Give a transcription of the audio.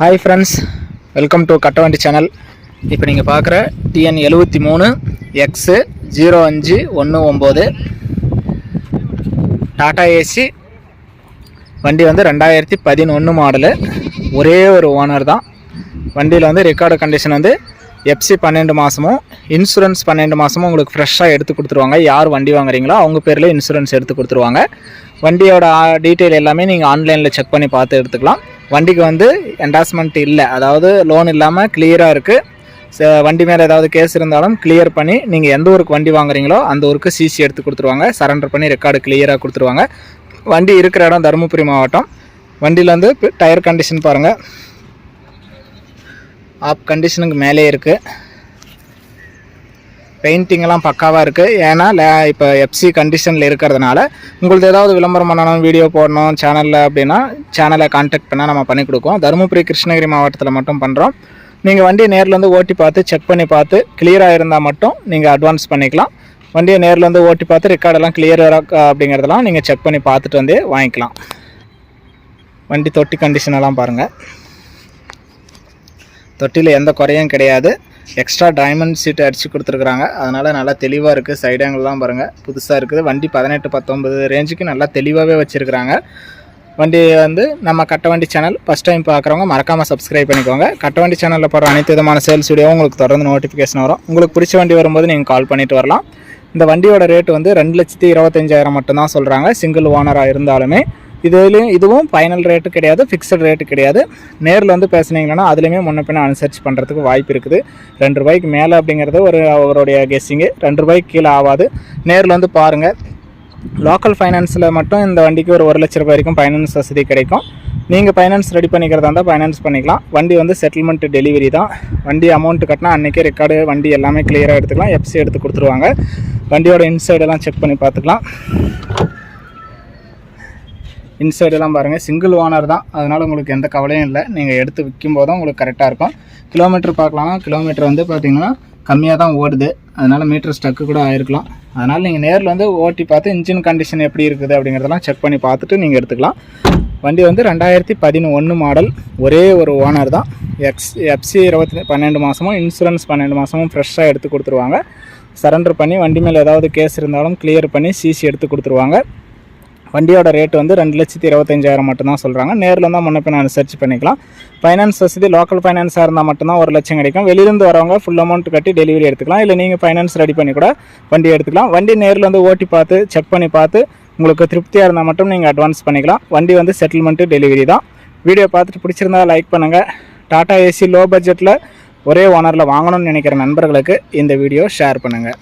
Hi friends welcome to Kattavandi channel இப்போ நீங்கள் பார்க்குற டிஎன் எழுபத்தி மூணு எக்ஸு ஜீரோ அஞ்சு ஒன்று ஒம்பது. டாடா ஏசி வண்டி வந்து ரெண்டாயிரத்தி பதினொன்று மாடலு ஒரே ஒரு ஓனர் தான். வண்டியில் வந்து ரெக்கார்டு கண்டிஷன் வந்து எஃப்சி பன்னெண்டு மாதமும் இன்சூரன்ஸ் பன்னெண்டு மாதமும் உங்களுக்கு ஃப்ரெஷ்ஷாக எடுத்து கொடுத்துருவாங்க. யார் வண்டி வாங்குறீங்களோ அவங்க பேரில் இன்சூரன்ஸ் எடுத்து கொடுத்துருவாங்க. வண்டியோட டீட்டெயில் எல்லாமே நீங்கள் ஆன்லைனில் செக் பண்ணி பார்த்து எடுத்துக்கலாம். வண்டிக்கு வந்து என்டாஸ்மெண்ட் இல்லை. அதாவது லோன் இல்லாமல் கிளியராக இருக்குது வண்டி மேலே ஏதாவது கேஸ் இருந்தாலும் கிளியர் பண்ணி நீங்கள் எந்த ஊருக்கு வண்டி வாங்குறீங்களோ அந்த ஊருக்கு சிசி எடுத்து கொடுத்துருவாங்க. சரண்டர் பண்ணி ரெக்கார்டு கிளியராக கொடுத்துருவாங்க. வண்டி இருக்கிற இடம் தருமபுரி மாவட்டம். வண்டியில் வந்து டயர் கண்டிஷன் பாருங்கள் ஆப் கண்டிஷனுக்கு மேலே இருக்குது பெயிண்டிங்லாம் பக்காவாக இருக்குது ஏன்னா லே- இப்போ எஃப்சி கண்டிஷனில் இருக்கிறதுனால உங்களுக்கு ஏதாவது விளம்பரம் பண்ணணும் வீடியோ போடணும் சேனலில் அப்படின்னா சேனலை கான்டாக்ட் பண்ணால் நம்ம பண்ணி கொடுக்கோம் தருமபுரி கிருஷ்ணகிரி மாவட்டத்தில் மட்டும் பண்ணுறோம் நீங்கள் வண்டியை நேரில் வந்து ஓட்டி பார்த்து செக் பண்ணி பார்த்து கிளியராக இருந்தால் மட்டும் நீங்கள் அட்வான்ஸ் பண்ணிக்கலாம். வண்டியை நேரில் வந்து ஓட்டி பார்த்து ரெக்கார்டெல்லாம் கிளியராக அப்படிங்கிறதெல்லாம் நீங்கள் செக் பண்ணி பார்த்துட்டு வந்து வாங்கிக்கலாம். வண்டி தொட்டி கண்டிஷனெல்லாம் பாருங்கள் தொட்டியில் எந்த குறையும் கிடையாது. எக்ஸ்ட்ரா டைமண்ட் சீட் அடித்து கொடுத்துருக்குறாங்க. அதனால் நல்லா தெளிவாக இருக்குது சைடு ஆங்கிள்லாம் பாருங்கள் புதுசாக இருக்குது. வண்டி பதினெட்டு பத்தொம்பது ரேஞ்சுக்கு நல்லா தெளிவாகவே வச்சுருக்குறாங்க. வண்டி வந்து நம்ம கட்ட வண்டி சேனல் ஃபஸ்ட் டைம் பார்க்குறவங்க மறக்காமல் சப்ஸ்கிரைப் பண்ணிக்கோங்க. கட்டவண்டி சேனலில் போடுற அனைத்து விதமான சேல்ஸ் வீடியோவும் உங்களுக்கு தொடர்ந்து நோட்டிஃபிகேஷன் வரும். உங்களுக்கு பிடிச்ச வண்டி வரும்போது நீங்கள் கால் பண்ணிட்டு வரலாம். இந்த வண்டியோட ரேட் வந்து ரெண்டு லட்சத்தி இருபத்தஞ்சாயிரம் மட்டும்தான் சொல்கிறாங்க சிங்கிள் ஓனராக இருந்தாலுமே. இதுலேயும் இதுவும் ஃபைனல் ரேட்டு கிடையாது ஃபிக்ஸட் ரேட்டு கிடையாது. நேரில் வந்து பேசுனீங்கன்னா அதுலேயுமே முன்ன பின்ன அனுசரித்து பண்ணுறதுக்கு வாய்ப்பு இருக்குது. ரெண்டு ரூபாய்க்கு மேலே அப்படிங்கிறது ஒரு அவருடைய கெஸ்ஸிங்கு ரெண்டு ரூபாய்க்கு கீழே ஆகாது நேரில் வந்து பாருங்கள் லோக்கல் ஃபைனான்ஸில் மட்டும் இந்த வண்டிக்கு ஒரு ஒரு லட்ச ரூபாய் வரைக்கும் ஃபைனான்ஸ் வசதி கிடைக்கும். நீங்கள் ஃபைனான்ஸ் ரெடி பண்ணிக்கிறதா இருந்தால் ஃபைனான்ஸ் பண்ணிக்கலாம். வண்டி வந்து செட்டில்மெண்ட் டெலிவரி தான். வண்டி அமௌண்ட் கட்டினா அன்றைக்கே ரெக்கார்டு வண்டி எல்லாமே கிளியராக எடுத்துக்கலாம். எஃப்சி எடுத்து கொடுத்துருவாங்க. வண்டியோட இன்சைடெல்லாம் செக் பண்ணி பார்த்துக்கலாம். இன்சைடெல்லாம் பாருங்கள் சிங்கிள் ஓனர் தான். அதனால் உங்களுக்கு எந்த கவலையும் இல்லை. நீங்கள் எடுத்து விற்கும் போதும் உங்களுக்கு கரெக்டாக இருக்கும். கிலோமீட்டர் பார்க்கலாம்னா கிலோமீட்டர் வந்து பார்த்தீங்கன்னா கம்மியாக தான் ஓடுது. அதனால் மீட்டர் ஸ்டக்கு கூட ஆயிருக்கலாம். அதனால் நீங்கள் நேரில் வந்து ஓட்டி பார்த்து இன்ஜின் கண்டிஷன் எப்படி இருக்குது அப்படிங்கிறதெல்லாம் செக் பண்ணி பார்த்துட்டு நீங்கள் எடுத்துக்கலாம். வண்டி வந்து ரெண்டாயிரத்தி பதினொன்று மாடல் ஒரே ஒரு ஓனர் தான். எக்ஸ் எஃப்சி இருபத்தி பன்னெண்டு மாதமும் இன்சூரன்ஸ் பன்னெண்டு மாதமும் ஃப்ரெஷ்ஷாக எடுத்து கொடுத்துருவாங்க. சரண்டர் பண்ணி வண்டி மேலே ஏதாவது கேஸ் இருந்தாலும் கிளியர் பண்ணி சிசி எடுத்து கொடுத்துருவாங்க. வண்டியோட ரேட் வந்து ரெண்டு லட்சத்தி இருபத்தஞ்சாயிரம் மட்டும்தான் சொல்கிறாங்க நேரில் இருந்தால் முன்னே நான் சர்ச் பண்ணிக்கலாம். ஃபைனான்ஸ் வசதி லோக்கல் ஃபைனான்ஸாக இருந்தால் மட்டும்தான் ஒரு லட்சம் கிடைக்கும். வெளியிருந்து வரவங்க ஃபுல் அமௌண்ட் கட்டி டெலிவரி எடுத்துக்கலாம். இல்லை நீங்கள் ஃபைனான்ஸ் ரெடி பண்ணி கூட வண்டி எடுத்துக்கலாம். வண்டி நேரில் வந்து ஓட்டி பார்த்து செக் பண்ணி பார்த்து உங்களுக்கு திருப்தியாக இருந்தால் மட்டும் நீங்கள் அட்வான்ஸ் பண்ணிக்கலாம். வண்டி வந்து செட்டில்மெண்ட்டு டெலிவரி தான். வீடியோ பார்த்துட்டு பிடிச்சிருந்தா லைக் பண்ணுங்கள் டாடா ஏசி லோ பட்ஜெட்டில் ஒரே ஓனரில் வாங்கணும்னு நினைக்கிற நண்பர்களுக்கு இந்த வீடியோ ஷேர் பண்ணுங்கள்